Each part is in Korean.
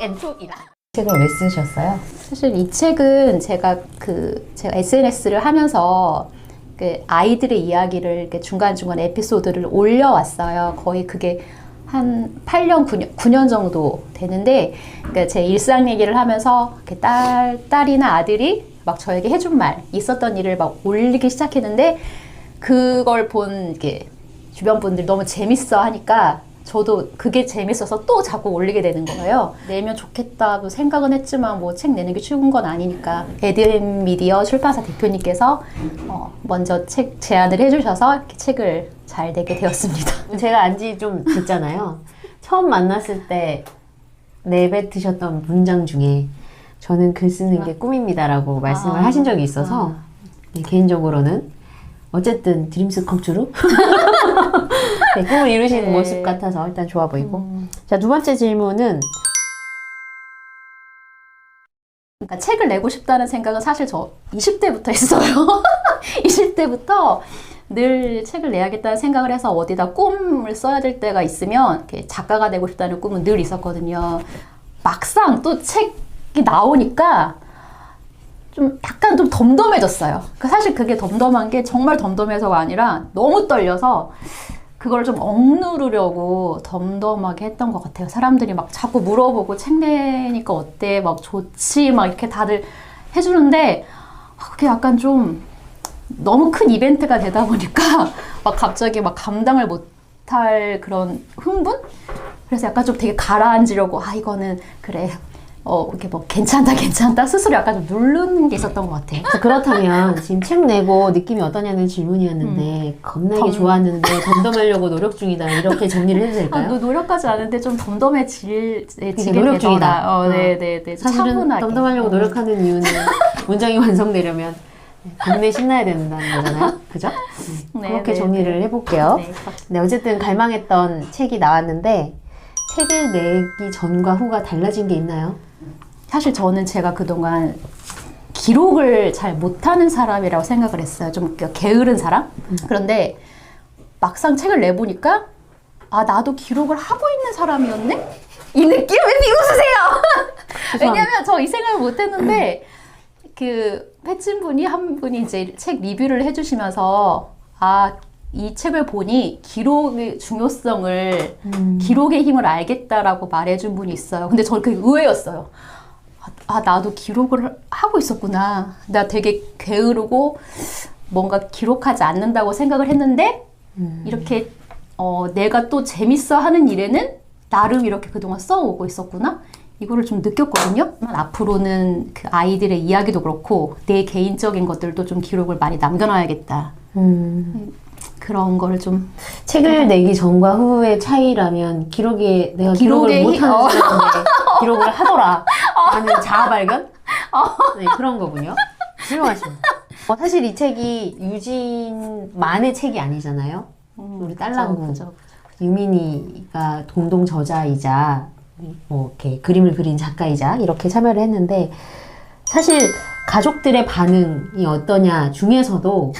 앤툭이라 책을 왜 쓰셨어요? 사실 이 책은 제가 그 제가 SNS를 하면서 그 아이들의 이야기를 중간중간 에피소드를 올려왔어요. 거의 그게 한 8년, 9년, 9년 정도 되는데, 그러니까 제 일상 얘기를 하면서 딸, 딸이나 아들이 막 저에게 해준 말, 있었던 일을 막 올리기 시작했는데, 그걸 본 이렇게 주변 분들이 너무 재밌어 하니까 저도 그게 재밌어서 또 자꾸 올리게 되는 거예요. 내면 좋겠다고 생각은 했지만 뭐 책 내는 게 쉬운 건 아니니까 에드엠 미디어 출판사 대표님께서 어, 먼저 책 제안을 해주셔서 이렇게 책을 잘 내게 되었습니다. 제가 안지 좀 됐잖아요. 처음 만났을 때 내뱉으셨던 문장 중에 저는 글 쓰는 게 꿈입니다라고 말씀을 아. 하신 적이 있어서 네, 개인적으로는 어쨌든 드림스 컴투루 네, 꿈을 이루시는 네. 모습 같아서 일단 좋아 보이고 자두 번째 질문은 그러니까 책을 내고 싶다는 생각은 사실 저 20대부터 했어요. 20대부터 늘 책을 내야겠다는 생각을 해서 어디다 꿈을 써야 될 때가 있으면 이렇게 작가가 되고 싶다는 꿈은 늘 있었거든요. 막상 또 책이 나오니까 좀 약간 좀 덤덤해졌어요. 그 사실 그게 덤덤한 게 정말 덤덤해서가 아니라 너무 떨려서 그걸 좀 억누르려고 덤덤하게 했던 것 같아요. 사람들이 막 자꾸 물어보고 책 내니까 어때? 막 좋지? 막 이렇게 다들 해주는데 아, 그게 약간 좀 너무 큰 이벤트가 되다 보니까 막 갑자기 막 감당을 못할 그런 흥분? 그래서 약간 좀 되게 가라앉으려고 아 이거는 그래 어 이렇게 뭐 괜찮다 괜찮다 스스로 약간 좀 누르는 게 있었던 것 같아요. 자, 그렇다면 지금 책 내고 느낌이 어떠냐는 질문이었는데 겁나게 덤- 좋았는데 덤덤하려고 노력 중이다 이렇게 정리를 해도 아, 될까요? 노, 노력하지 않은데 좀 덤덤해질 네, 지게 노력 되더라. 중이다. 어, 어. 네, 네, 네. 사실은 차분하게. 덤덤하려고 어. 노력하는 이유는 문장이 완성되려면 국내 신나야 된다는 거잖아요. 그죠? 네, 그렇게 네, 정리를 해볼게요. 네. 네, 어쨌든 갈망했던 책이 나왔는데 책을 내기 전과 후가 달라진 게 있나요? 사실 저는 제가 그동안 기록을 잘 못하는 사람이라고 생각을 했어요. 좀 게으른 사람? 그런데 막상 책을 내보니까 아, 나도 기록을 하고 있는 사람이었네? 이 느낌? 왜 비웃으세요? 왜냐면 저 이 생각을 못 했는데 그 패친 분이 한 분이 이제 책 리뷰를 해주시면서 아, 이 책을 보니 기록의 중요성을 기록의 힘을 알겠다라고 말해준 분이 있어요. 근데 저는 그게 의외였어요. 아, 아, 나도 기록을 하고 있었구나. 나 되게 게으르고 뭔가 기록하지 않는다고 생각을 했는데 이렇게 어, 내가 또 재밌어 하는 일에는 나름 이렇게 그동안 써오고 있었구나. 이거를 좀 느꼈거든요. 앞으로는 그 아이들의 이야기도 그렇고 내 개인적인 것들도 좀 기록을 많이 남겨놔야겠다. 음, 그런 거를 좀 책을 내기 전과 후의 차이라면 기록에 내가 기록을 힘- 못하는 어. 기록을 하더라 하는 자아 발견? 네, 그런 거군요. 훌륭하십니다. 어, 사실 이 책이 유진만의 책이 아니잖아요. 우리 딸랑구 음, 그죠, 유민이가 공동 저자이자 뭐 이렇게 그림을 그린 작가이자 이렇게 참여를 했는데 사실 가족들의 반응이 어떠냐 중에서도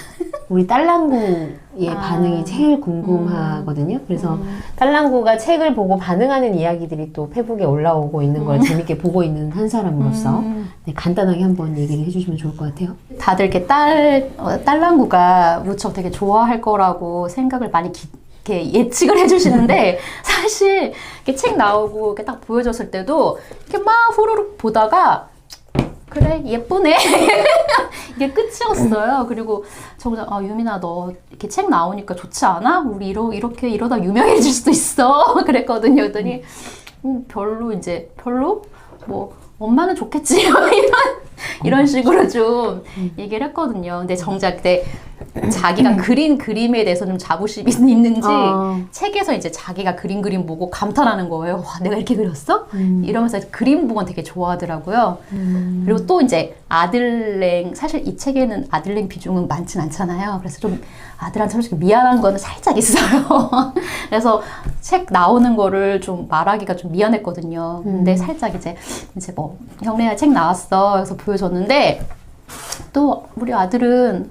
우리 딸랑구의 아. 반응이 제일 궁금하거든요. 그래서 딸랑구가 책을 보고 반응하는 이야기들이 또 페북에 올라오고 있는 걸 재밌게 보고 있는 한 사람으로서 음. 네, 간단하게 한번 얘기를 해주시면 좋을 것 같아요. 다들 이렇게 딸 어, 딸랑구가 무척 되게 좋아할 거라고 생각을 많이 기, 이렇게 예측을 해주시는데 사실 이렇게 책 나오고 이렇게 딱 보여줬을 때도 이렇게 막 후루룩 보다가 그래 예쁘네 이게 끝이었어요. 그리고 저 그냥 아 유민아 너 이렇게 책 나오니까 좋지 않아? 우리 이러 이렇게 이러다 유명해질 수도 있어. 그랬거든요. 그랬더니 음, 별로 이제 별로 뭐 엄마는 좋겠지 이런 이런 식으로 좀 얘기를 했거든요. 근데 정작 그때 자기가 그린 그림에 대해서 좀 자부심이 있는지 어. 책에서 이제 자기가 그린 그림 보고 감탄하는 거예요. 와, 내가 이렇게 그렸어? 음. 이러면서 그림 보건 되게 좋아하더라고요. 그리고 또 이제 아들랭 사실 이 책에는 아들랭 비중은 많진 않잖아요. 그래서 좀 아들한테 솔직히 미안한 거는 살짝 있어요. 그래서 책 나오는 거를 좀 말하기가 좀 미안했거든요. 근데 살짝 이제 이제 뭐 형네야 책 나왔어. 그래서 보여줬는데 또 우리 아들은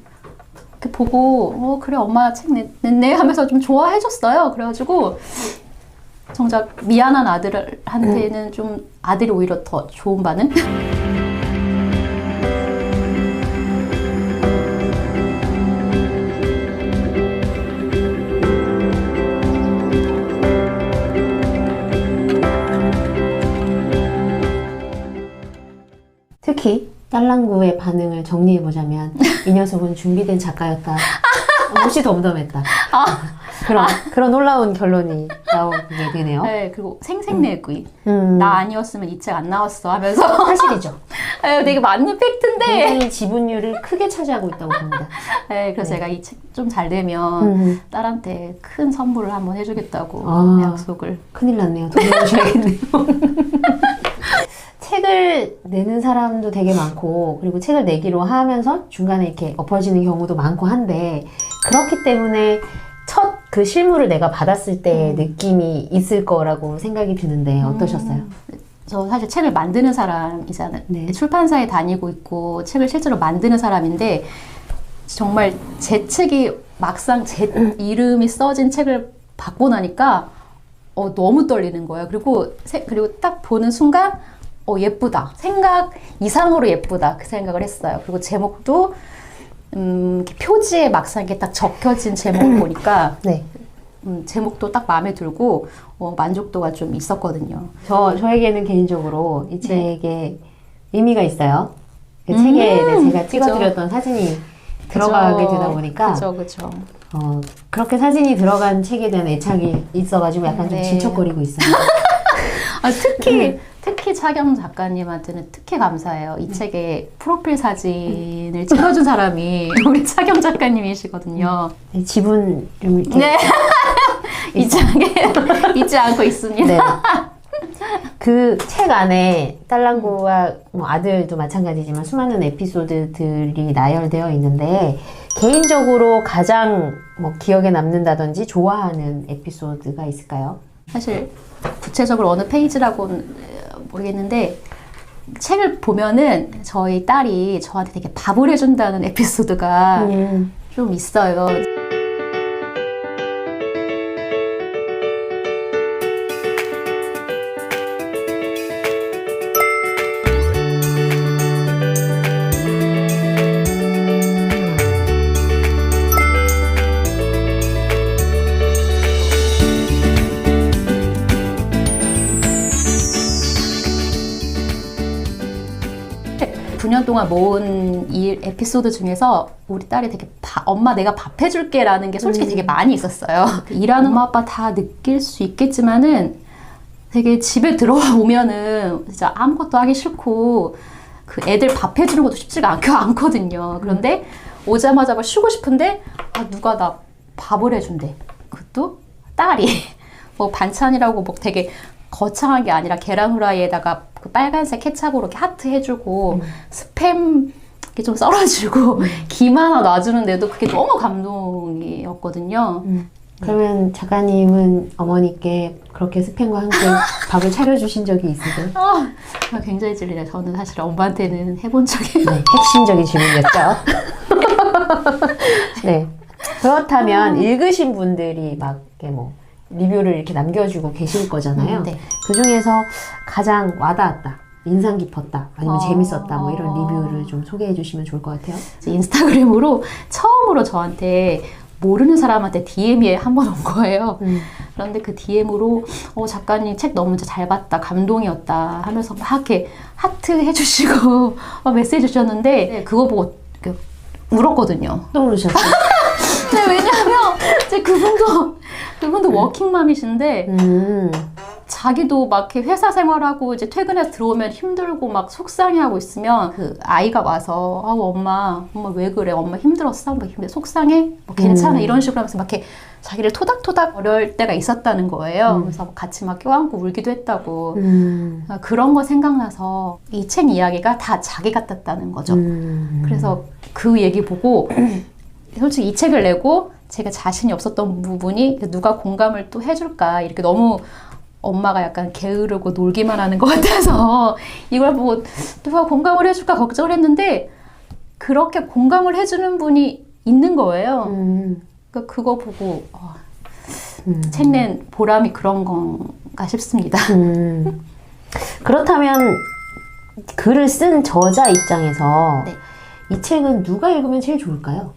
이렇게 보고 어 그래 엄마 책 냈- 냈네 하면서 좀 좋아해 줬어요. 그래가지고 정작 미안한 아들한테는 좀 아들이 오히려 더 좋은 반응? 딸랑구의 반응을 정리해보자면 이 녀석은 준비된 작가였다. 몹시 덤덤했다. 그런 그런 놀라운 결론이 나오게 되네요. 네 그리고 생생내기 음, 나 아니었으면 이 책 안 나왔어 하면서 사실이죠. 네, 되게 맞는 팩트인데 굉장히 지분율을 크게 차지하고 있다고 봅니다. 네, 그래서 제가 이 책 좀 잘 되면 음, 딸한테 큰 선물을 한번 해주겠다고 아. 약속을 큰일 났네요. 돈 내주셔야겠네요. 책을 내는 사람도 되게 많고 그리고 책을 내기로 하면서 중간에 이렇게 엎어지는 경우도 많고 한데 그렇기 때문에 첫 그 실물을 내가 받았을 때 느낌이 있을 거라고 생각이 드는데 어떠셨어요? 저 사실 책을 만드는 사람이잖아요. 네. 출판사에 다니고 있고 책을 실제로 만드는 사람인데 정말 제 책이 막상 제 이름이 써진 책을 받고 나니까 어, 너무 떨리는 거예요. 그리고 세- 그리고 딱 보는 순간 어, 예쁘다. 생각 이상으로 예쁘다. 그 생각을 했어요. 그리고 제목도 음, 표지에 막상 이렇게 딱 적혀진 제목을 보니까 네. 음, 제목도 딱 마음에 들고 어, 만족도가 좀 있었거든요. 저, 저에게는 개인적으로 이 네. 책에 의미가 있어요. 그 음, 책에 제가 그죠. 찍어드렸던 사진이 들어가게 되다 보니까 그죠 그죠. 어, 그렇게 사진이 들어간 책에 대한 애착이 있어가지고 약간 좀 네. 질척거리고 있어요. 아, 특히 특히 차경 작가님한테는 특히 감사해요. 이 책에 프로필 사진을 찍어준 사람이 우리 차경 작가님이시거든요. 네, 지분 좀 이렇게 네. 잊지 않게 잊지 않고 있습니다. 네. 그 책 안에 딸랑구와 뭐 아들도 마찬가지지만 수많은 에피소드들이 나열되어 있는데 개인적으로 가장 뭐 기억에 남는다든지 좋아하는 에피소드가 있을까요? 사실 구체적으로 어느 페이지라고는 모르겠는데 책을 보면은 저희 딸이 저한테 되게 밥을 해준다는 에피소드가 음, 좀 있어요. 구년 동안 모은 이 에피소드 중에서 우리 딸이 되게 바- 엄마 내가 밥 해줄게 라는 게 솔직히 되게 많이 있었어요. 일하는 엄마 아빠 다 느낄 수 있겠지만은 되게 집에 들어오면은 진짜 아무것도 하기 싫고 그 애들 밥 해주는 것도 쉽지가 않, 않거든요. 그런데 오자마자 막 쉬고 싶은데 아 누가 나 밥을 해준대. 그것도 딸이 뭐 반찬이라고 뭐 되게 거창한 게 아니라 계란 후라이에다가 그 빨간색 케찹으로 이렇게 하트 해주고 스팸 이렇게 좀 썰어주고 김 하나 놔주는데도 그게 너무 감동이었거든요. 그러면 작가님은 어머니께 그렇게 스팸과 함께 밥을 차려주신 적이 있으세요? 아, 굉장히 찔리네요. 저는 사실 엄마한테는 해본 적이 네, 핵심적인 질문이었죠. 네. 그렇다면 읽으신 분들이 막 이렇게 뭐 리뷰를 이렇게 남겨주고 계실 거잖아요. 음, 네. 그 중에서 가장 와닿았다, 인상 깊었다, 아니면 어. 재밌었다, 뭐 이런 리뷰를 좀 소개해 주시면 좋을 것 같아요. 인스타그램으로 처음으로 저한테 모르는 사람한테 DM이 한 번 온 거예요. 음. 그런데 그 DM으로 어, 작가님 책 너무 잘 봤다 감동이었다 하면서 막 이렇게 하트 해주시고 막 메시지 주셨는데 네, 그거 보고 이렇게 울었거든요. 또 그러셨어요? 근데 왜냐하면 이제 그분도 그분도 워킹맘이신데 음. 자기도 막 이렇게 회사 생활하고 이제 퇴근해서 들어오면 힘들고 막 속상해하고 있으면 그 아이가 와서 아우 엄마 엄마 왜 그래? 엄마 힘들었어? 뭐 힘들 속상해? 뭐 괜찮아? 음. 이런 식으로 하면서 막 이렇게 자기를 토닥토닥 어려울 때가 있었다는 거예요. 그래서 같이 막 껴안고 울기도 했다고. 음. 아, 그런 거 생각나서 이 책 이야기가 다 자기 같았다는 거죠. 음. 그래서 그 얘기 보고 솔직히 이 책을 내고 제가 자신이 없었던 부분이 누가 공감을 또 해줄까 이렇게 너무 엄마가 약간 게으르고 놀기만 하는 것 같아서 이걸 보고 누가 공감을 해줄까 걱정을 했는데 그렇게 공감을 해주는 분이 있는 거예요. 음. 그러니까 그거 보고 어, 음. 책낸 보람이 그런 건가 싶습니다. 음. 그렇다면 글을 쓴 저자 입장에서 네. 이 책은 누가 읽으면 제일 좋을까요?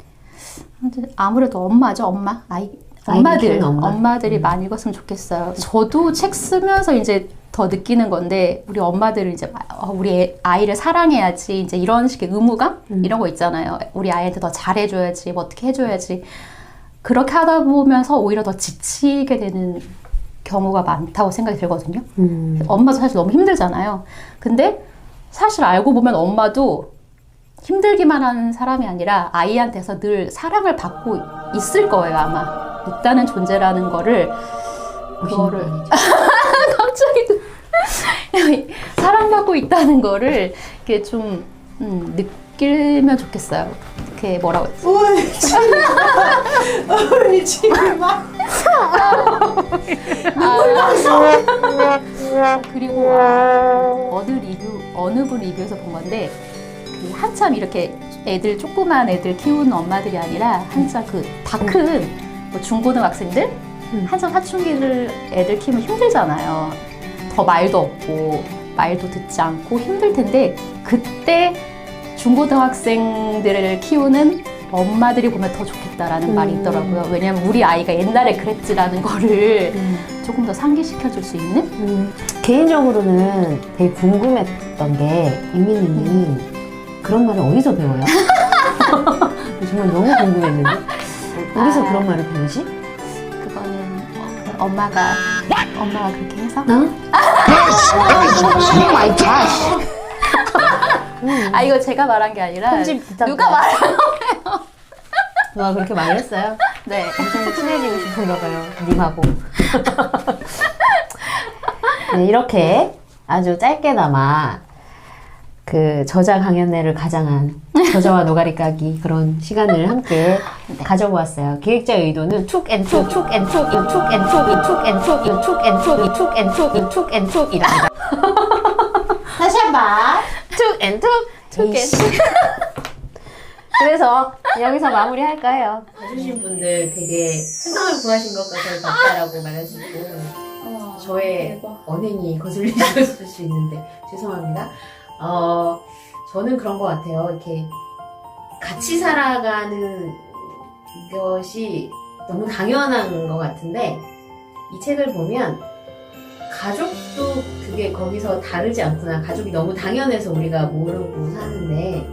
아무래도 엄마죠, 엄마. 아이, 엄마들, 엄마. 음. 엄마들이 많이 읽었으면 좋겠어요. 저도 책 쓰면서 이제 더 느끼는 건데, 우리 엄마들은 이제, 어, 우리 애- 아이를 사랑해야지, 이제 이런 식의 의무감? 음. 이런 거 있잖아요. 우리 아이한테 더 잘해줘야지, 뭐 어떻게 해줘야지. 그렇게 하다 보면서 오히려 더 지치게 되는 경우가 많다고 생각이 들거든요. 음. 엄마도 사실 너무 힘들잖아요. 근데 사실 알고 보면 엄마도 힘들기만 하는 사람이 아니라 아이한테서 늘 사랑을 받고 있을 거예요, 아마. 있다는 존재라는 거를 그거를 갑자기 또 사랑받고 있다는 거를 이렇게 좀 음, 느끼면 좋겠어요. 그게 뭐라고 했지? 우리 지금 막 그리고 아, 어느 리뷰 어느 분 리뷰에서 본 건데 그 한참 이렇게 애들 조그만 애들 키우는 엄마들이 아니라 한참 그 다큰뭐 중고등학생들 음. 한참 사춘기를 애들 키우면 힘들잖아요. 더 말도 없고 말도 듣지 않고 힘들 텐데 그때 중고등학생들을 키우는 엄마들이 보면 더 좋겠다라는 음. 말이 있더라고요. 왜냐면 우리 아이가 옛날에 그랬지라는 거를 음. 조금 더 상기시켜 줄 수 있는 음. 개인적으로는 되게 궁금했던 게 이민님이 그런 말을 어디서 배워요? 정말 너무 궁금했는데 어디서 아. 그런 말을 배우지? 그거는 어, 그 엄마가 엄마가 그렇게 해서 나? 아 이거 제가 말한 게 아니라 편집 부탁. 누가 말? 누가 그렇게 말했어요? 네. 엄청 친해지고 싶은가 봐요. 님하고. 네, 이렇게 아주 짧게나마 그 저자 강연회를 가장한 저자와 노가리 까기 그런 시간을 함께 가져보았어요. 기획자의 의도는 툭앤툭, 툭앤툭, 이툭앤툭, 이툭앤툭, 이툭앤툭, 이툭앤툭, 이툭앤툭 이랍니다. 다시 한 번. 툭앤툭, 툭앤툭. 그래서 여기서 마무리할까요? 봐주신 분들 되게 한성을 구하신 것 같아서 답다라고 말하시고 저의 언행이 거슬리실 수 있는데 죄송합니다. 어, 저는 그런 것 같아요. 이렇게 같이 살아가는 것이 너무 당연한 것 같은데 이 책을 보면 가족도 그게 거기서 다르지 않구나. 가족이 너무 당연해서 우리가 모르고 사는데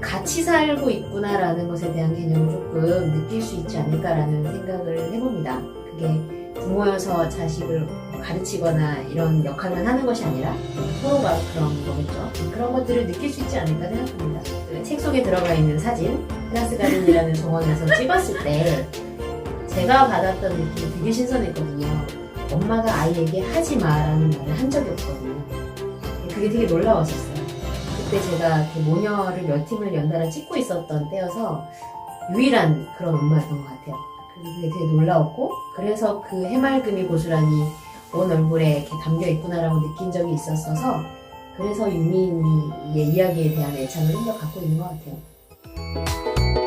같이 살고 있구나라는 것에 대한 개념을 조금 느낄 수 있지 않을까라는 생각을 해봅니다. 그게 부모여서 자식을 가르치거나 이런 역할만 하는 것이 아니라 서로가 그런 거겠죠. 그런 것들을 느낄 수 있지 않을까 생각합니다. 그책 속에 들어가 있는 사진, 테라스 가든이라는 정원에서 찍었을 때 제가 받았던 느낌이 되게 신선했거든요. 엄마가 아이에게 하지 마라는 말을 한 적이 없거든요. 그게 되게 놀라웠었어요. 그때 제가 이렇게 모녀를 몇 팀을 연달아 찍고 있었던 때여서 유일한 그런 엄마였던 것 같아요. 그게 되게 놀라웠고, 그래서 그 해맑음이 고스란히 온 얼굴에 이렇게 담겨 있구나라고 느낀 적이 있었어서, 그래서 유민이의 이야기에 대한 애착을 좀 더 갖고 있는 것 같아요.